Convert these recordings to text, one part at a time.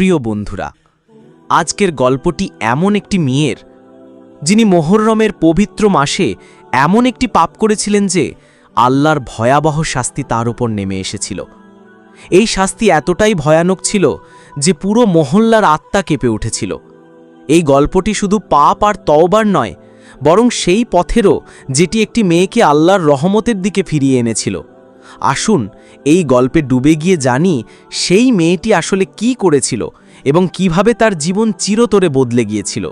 প্রিয় বন্ধুরা, আজকের গল্পটি এমন একটি মেয়ের, যিনি মোহররমের পবিত্র মাসে এমন একটি পাপ করেছিলেন যে আল্লাহর ভয়াবহ শাস্তি তার উপর নেমে এসেছিল। এই শাস্তি এতটাই ভয়ানক ছিল যে পুরো মহল্লার আত্মা কেঁপে উঠেছিল। এই গল্পটি শুধু পাপ আর তওবার নয়, বরং সেই পথেরও যেটি একটি মেয়েকে আল্লাহর রহমতের দিকে ফিরিয়ে এনেছিল। আসুন, এই গল্পে ডুবে গিয়ে জানি সেই মেয়েটি আসলে কি করেছিল এবং কীভাবে তার জীবন চিরতরে বদলে গিয়েছিল।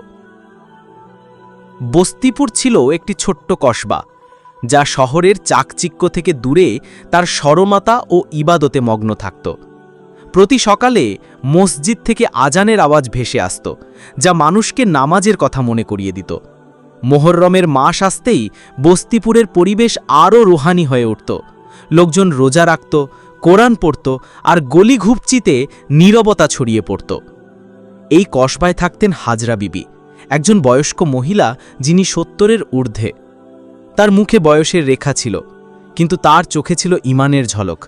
বস্তিপুর ছিল একটি ছোট্ট কসবা, যা শহরের চাকচিক্য থেকে দূরে তার সরমাতা ও ইবাদতে মগ্ন থাকত। প্রতি সকালে মসজিদ থেকে আজানের আওয়াজ ভেসে আসত, যা মানুষকে নামাজের কথা মনে করিয়ে দিত। মোহররমের মাস আসতেই বস্তিপুরের পরিবেশ আরও রুহানি হয়ে উঠত। লোকজন রোজা রাখত, কোরআন পড়ত আর গলি ঘুপচিতে নীরবতা ছড়িয়ে পড়ত। এই কসবায় থাকতেন হাজরা বিবি, একজন বয়স্ক মহিলা যিনি সত্তরের ঊর্ধ্বে। তার মুখে বয়সের রেখা ছিল, কিন্তু তার চোখে ছিল ইমানের ঝলক।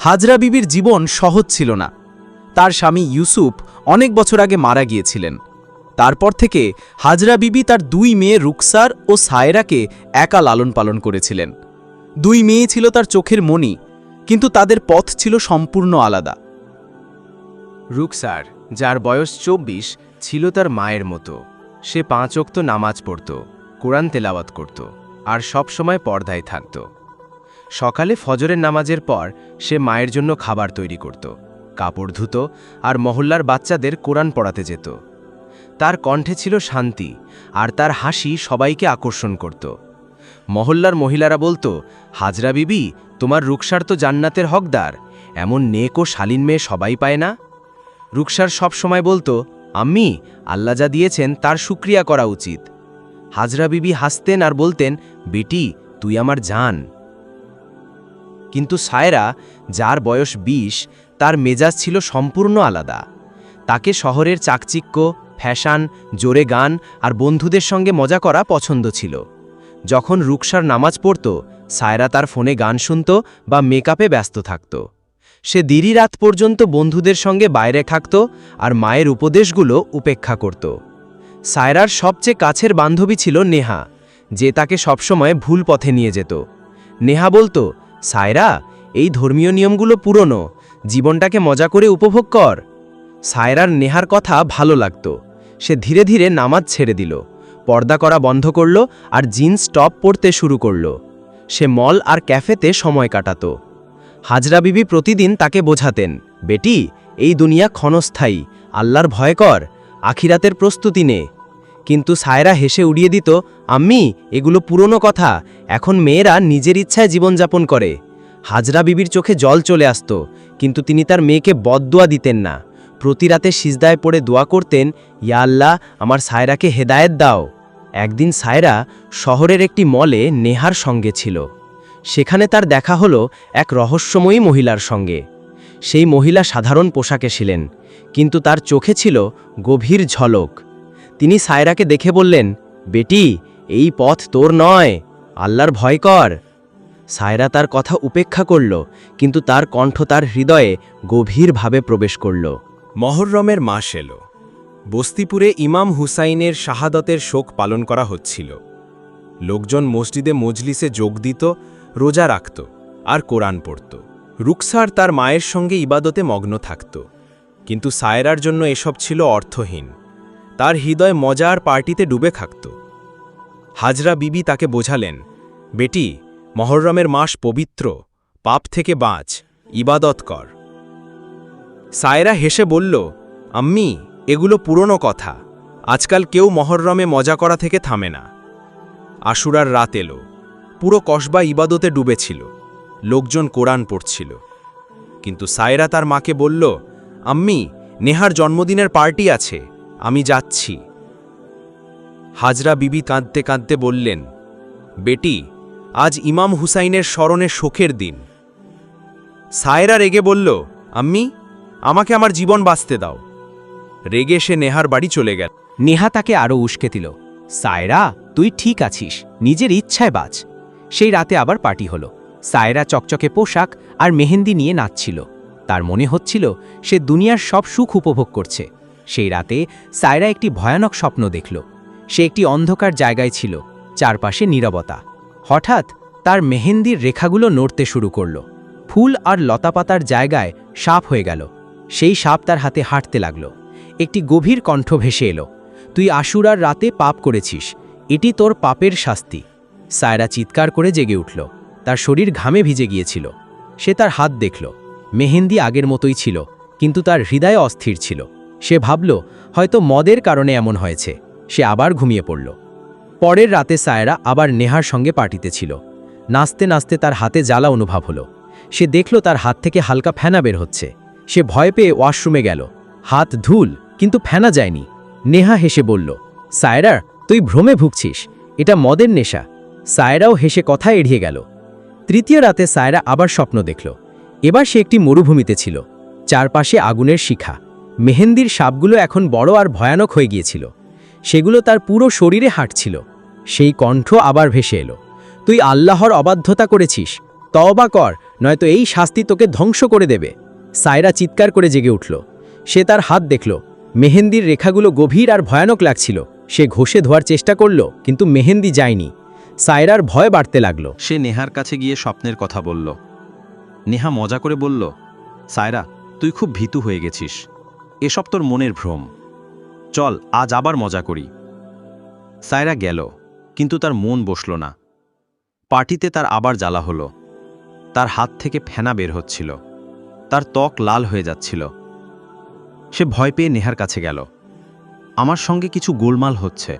হাজরা বিবির জীবন সহজ ছিল না। তার স্বামী ইউসুফ অনেক বছর আগে মারা গিয়েছিলেন। তারপর থেকে হাজরা বিবি তার দুই মেয়ে রুকসার ও সায়রাকে একা লালন পালন করেছিলেন। দুই মেয়ে ছিল তার চোখের মণি, কিন্তু তাদের পথ ছিল সম্পূর্ণ আলাদা। রুকসার, যার বয়স চব্বিশ, ছিল তার মায়ের মতো। সে পাঁচ অক্ত নামাজ পড়ত, কোরআন তেলাওয়াত করত, আর সব সময় পর্দায় থাকত। সকালে ফজরের নামাজের পর সে মায়ের জন্য খাবার তৈরি করত, কাপড় ধুত, আর মহল্লার বাচ্চাদের কোরআন পড়াতে যেত। তার কণ্ঠে ছিল শান্তি, আর তার হাসি সবাইকে আকর্ষণ করত। মহল্লার মহিলারা বলতো, হাজরা বিবি, তোমার রুকসার তো জান্নাতের হকদার, এমন নেক ও শালীন মেয়ে সবাই পায় না? রুকসার সব সময় বলতো, আম্মি, আল্লাহ যা দিয়েছেন তার শুক্রিয়া করা উচিত। হাজরা বিবি হাসতেন আর বলতেন, বেটি, তুই আমার জান। কিন্তু সায়রা, যার বয়স বিশ, তার মেজাজ ছিল সম্পূর্ণ আলাদা। তাকে শহরের চাকচিক্য, ফ্যাশান, জোরে গান আর বন্ধুদের সঙ্গে মজা করা পছন্দ ছিল। যখন রুকসার নামাজ পড়ত, সায়রা তার ফোনে গান শুনত বা মেকআপে ব্যস্ত থাকত। সে দেরি রাত পর্যন্ত বন্ধুদের সঙ্গে বাইরে থাকত আর মায়ের উপদেশগুলো উপেক্ষা করত। সায়রার সবচেয়ে কাছের বান্ধবী ছিল নেহা, যে তাকে সবসময় ভুল পথে নিয়ে যেত। নেহা বলতো, সায়রা, এই ধর্মীয় নিয়মগুলো পুরনো, জীবনটাকে মজা করে উপভোগ কর। সায়রার নেহার কথা ভালো লাগত। সে ধীরে ধীরে নামাজ ছেড়ে দিল। পর্দা করা বন্ধ করল আর জিন্স টপ পরতে শুরু করল। সে মল আর ক্যাফেতে সময় কাটাত। হাজরা বিবি প্রতিদিন তাকে বোঝাতেন, বেটি, এই দুনিয়া ক্ষণস্থায়ী, আল্লাহর ভয় কর, আখিরাতের প্রস্তুতি নে। কিন্তু সায়রা হেসে উড়িয়ে দিত, আম্মি, এগুলো পুরনো কথা, এখন মেয়েরা নিজের ইচ্ছায় জীবনযাপন করে। হাজরা বিবির চোখে জল চলে আসত, কিন্তু তিনি তার মেয়েকে বদদোয়া দিতেন না। প্রতি রাতে সিজদায় পড়ে দোয়া করতেন, ইয়া আল্লাহ, আমার সায়রাকে হেদায়েত দাও। একদিন সায়রা শহরের একটি মলে নেহার সঙ্গে ছিল। সেখানে তার দেখা হলো এক রহস্যময়ী মহিলার সঙ্গে। সেই মহিলা সাধারণ পোশাকে ছিলেন, কিন্তু তার চোখে ছিল গভীর ঝলক। তিনি সায়রাকে দেখে বললেন, বেটি, এই পথ তোর নয়, আল্লাহর ভয় কর। সায়রা তার কথা উপেক্ষা করল, কিন্তু তার কণ্ঠ তার হৃদয়ে গভীরভাবে প্রবেশ করল। মহররমের মাস এলো। বস্তিপুরে ইমাম হুসাইনের শাহাদতের শোক পালন করা হচ্ছিল। লোকজন মসজিদে মজলিসে যোগ দিত, রোজা রাখত আর কোরআন পড়ত। রুকসার তার মায়ের সঙ্গে ইবাদতে মগ্ন থাকত। কিন্তু সায়রার জন্য এসব ছিল অর্থহীন। তার হৃদয় মজার পার্টিতে ডুবে থাকত। হাজরা বিবি তাকে বোঝালেন, বেটি মহররমের মাস পবিত্র, পাপ থেকে বাঁচ, ইবাদত কর। সায়রা হেসে বলল, আম্মি, এগুলো পুরনো কথা। আজকাল কেউ মহররমে মজা করা থেকে থামে না। আশুরার রাত এলো। পুরো কসবা ইবাদতে ডুবেছিল। লোকজন কোরআন পড়ছিল। কিন্তু সায়রা তার মাকে বলল, আম্মি, নেহার জন্মদিনের পার্টি আছে, আমি যাচ্ছি। হাজরা বিবি কাঁদতে কাঁদতে বললেন, বেটি, আজ ইমাম হুসাইনের স্মরণে শোকের দিন। সায়রা রেগে বলল, আম্মি আমাকে আমার জীবন বাঁচতে দাও। রেগে সে নেহার বাড়ি চলে গেল। নেহা তাকে আরও উস্কে দিল, সায়রা, তুই ঠিক আছিস, নিজের ইচ্ছায় বাঁচ। সেই রাতে আবার পার্টি হলো। সায়রা চকচকে পোশাক আর মেহেন্দি নিয়ে নাচছিল। তার মনে হচ্ছিল সে দুনিয়ার সব সুখ উপভোগ করছে। সেই রাতে সায়রা একটি ভয়ানক স্বপ্ন দেখল। সে একটি অন্ধকার জায়গায় ছিল, চারপাশে নীরবতা। হঠাৎ তার মেহেন্দির রেখাগুলো নড়তে শুরু করল। ফুল আর লতাপাতার জায়গায় সাপ হয়ে গেল। সেই সাপ তার হাতে হাঁটতে লাগল। একটি গভীর কণ্ঠ ভেসে এলো, তুই আশুরার রাতে পাপ করেছিস, এটি তোর পাপের শাস্তি। সায়রা চিৎকার করে জেগে উঠল, তার শরীর ঘামে ভিজে গিয়েছিল। সে তার হাত দেখল, মেহেন্দি আগের মতোই ছিল, কিন্তু তার হৃদয় অস্থির ছিল। সে ভাবল, হয়তো মদের কারণে এমন হয়েছে। সে আবার ঘুমিয়ে পড়ল। পরের রাতে সায়রা আবার নেহার সঙ্গে পার্টিতে ছিল। নাচতে নাচতে তার হাতে জ্বালা অনুভব হলো। সে দেখল তার হাত থেকে হালকা ফেনা বের হচ্ছে। সে ভয় পেয়ে ওয়াশরুমে গেল। হাত ধুল, কিন্তু ফেনা যায়নি। নেহা হেসে বলল, সায়রা, তুই ভ্রমে ভুগছিস। এটা মদের নেশা। সায়রাও হেসে কথা এড়িয়ে গেল। তৃতীয় রাতে সায়রা আবার স্বপ্ন দেখল। এবার সে একটি মরুভূমিতে ছিল, চারপাশে আগুনের শিখা। মেহেন্দির সাপগুলো এখন বড় আর ভয়ানক হয়ে গিয়েছিল। সেগুলো তার পুরো শরীরে হাঁটছিল। সেই কণ্ঠ আবার ভেসে এলো, তুই আল্লাহর অবাধ্যতা করেছিস। তওবা কর, নয়তো এই শাস্তি তোকে ধ্বংস করে দেবে। সায়রা চিৎকার করে জেগে উঠল। সে তার হাত দেখল। মেহেন্দির রেখাগুলো গভীর আর ভয়ানক লাগছিল। সে ঘষে ধোয়ার চেষ্টা করল, কিন্তু মেহেন্দি যায়নি। সায়রার ভয় বাড়তে লাগল। সে নেহার কাছে গিয়ে স্বপ্নের কথা বলল। নেহা মজা করে বলল সায়রা তুই খুব ভীতু হয়ে গেছিস। এসব তোর মনের ভ্রম। চল, আজ আবার মজা করি। সায়রা গেল, কিন্তু তার মন বসল না। পার্টিতে তার আবার জ্বালা হলো। তার হাত থেকে ফেনা বের হচ্ছিল। তার ত্বক লাল হয়ে যাচ্ছিল। সে ভয় পেয়ে নেহার কাছে গেল। আমার সঙ্গে কিছু গোলমাল হচ্ছে।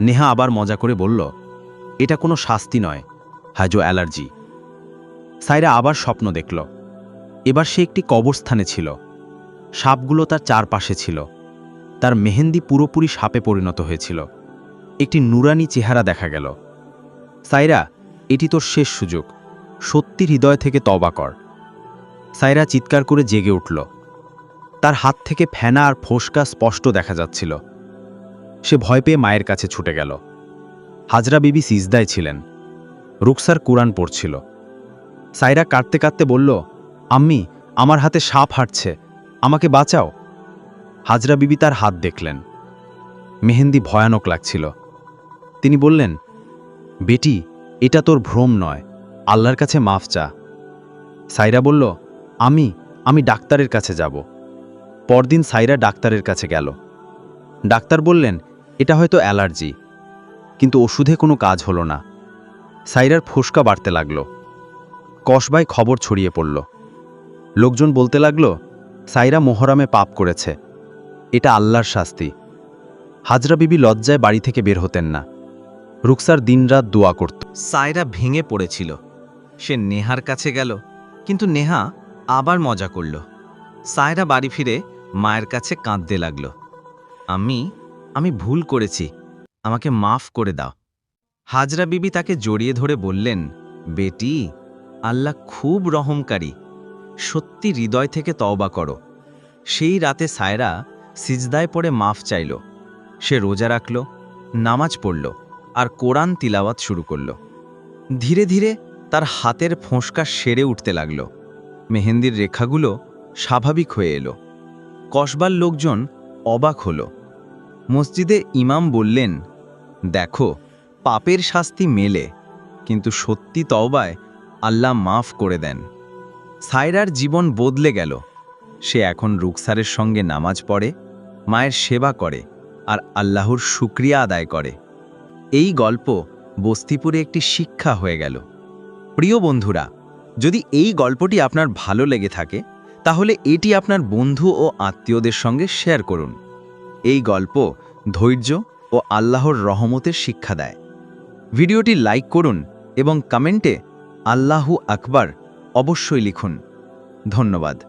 নেহা আবার মজা করে বলল, এটা কোনো শাস্তি নয়, হাজো অ্যালার্জি। সাইরা আবার স্বপ্ন দেখল। এবার সে একটি কবরস্থানে ছিল। সাপগুলো তার চারপাশে ছিল। তার মেহেন্দি পুরোপুরি সাপে পরিণত হয়েছিল। একটি নুরানি চেহারা দেখা গেল। সাইরা, এটি তোর শেষ সুযোগ। সত্যি হৃদয় থেকে তবা কর। সাইরা চিৎকার করে জেগে উঠল। তার হাত থেকে ফেনা আর ফোসকা স্পষ্ট দেখা যাচ্ছিল। সে ভয় পেয়ে মায়ের কাছে ছুটে গেল। হাজরা বিবি সিজদায় ছিলেন। রুকসার কুরআন পড়ছিল। সাইরা কাঁদতে কাঁদতে বলল, আম্মি, আমার হাতে সাপ হাঁটছে, আমাকে বাঁচাও। হাজরা বিবি তার হাত দেখলেন। মেহেন্দি ভয়ানক লাগছিল। তিনি বললেন, বেটি, এটা তোর ভ্রম নয়, আল্লাহর কাছে মাফ চা। সাইরা বলল আমি আমি ডাক্তারের কাছে যাব। পরদিন সাইরা ডাক্তারের কাছে গেল। ডাক্তার বললেন, এটা হয়তো অ্যালার্জি। কিন্তু ওষুধে কোনো কাজ হলো না। সাইরার ফোসকা বাড়তে লাগল। কসবায় খবর ছড়িয়ে পড়ল। লোকজন বলতে লাগল, সাইরা মোহরামে পাপ করেছে। এটা আল্লাহর শাস্তি। হাজরা বিবি লজ্জায় বাড়ি থেকে বের হতেন না। রুকসার দিনরাত দোয়া করত। সায়রা ভেঙে পড়েছিল। সে নেহার কাছে গেল। কিন্তু নেহা আবার মজা করল। সায়রা বাড়ি ফিরে মায়ের কাছে কাঁদতে লাগল। আমি আমি ভুল করেছি। আমাকে মাফ করে দাও। হাজরা বিবি তাকে জড়িয়ে ধরে বললেন, বেটি, আল্লাহ খুব রহমকারী। সত্যি হৃদয় থেকে তওবা করো। সেই রাতে সায়রা সিজদায় পড়ে মাফ চাইল। সে রোজা রাখল, নামাজ পড়ল আর কোরআন তিলাওয়াত শুরু করল। ধীরে ধীরে তার হাতের ফোঁসকা সেরে উঠতে লাগল। মেহেন্দির রেখাগুলো স্বাভাবিক হয়ে এলো। কসবার লোকজন অবাক হল। মসজিদে ইমাম বললেন, দেখো, পাপের শাস্তি মেলে, কিন্তু সত্যি তওবায় আল্লাহ মাফ করে দেন। সায়রার জীবন বদলে গেল। সে এখন রুকসারের সঙ্গে নামাজ পড়ে, মায়ের সেবা করে, আর আল্লাহর শুক্রিয়া আদায় করে। এই গল্প বস্তিপুরে একটি শিক্ষা হয়ে গেল। প্রিয় বন্ধুরা যদি এই গল্পটি আপনার ভালো লেগে থাকে, তাহলে এটি আপনার বন্ধু ও আত্মীয়দের সঙ্গে শেয়ার করুন। এই গল্প ধৈর্য ও আল্লাহর রহমতের শিক্ষা দেয়। ভিডিওটি লাইক করুন এবং কমেন্টে আল্লাহু আকবার অবশ্যই লিখুন। ধন্যবাদ।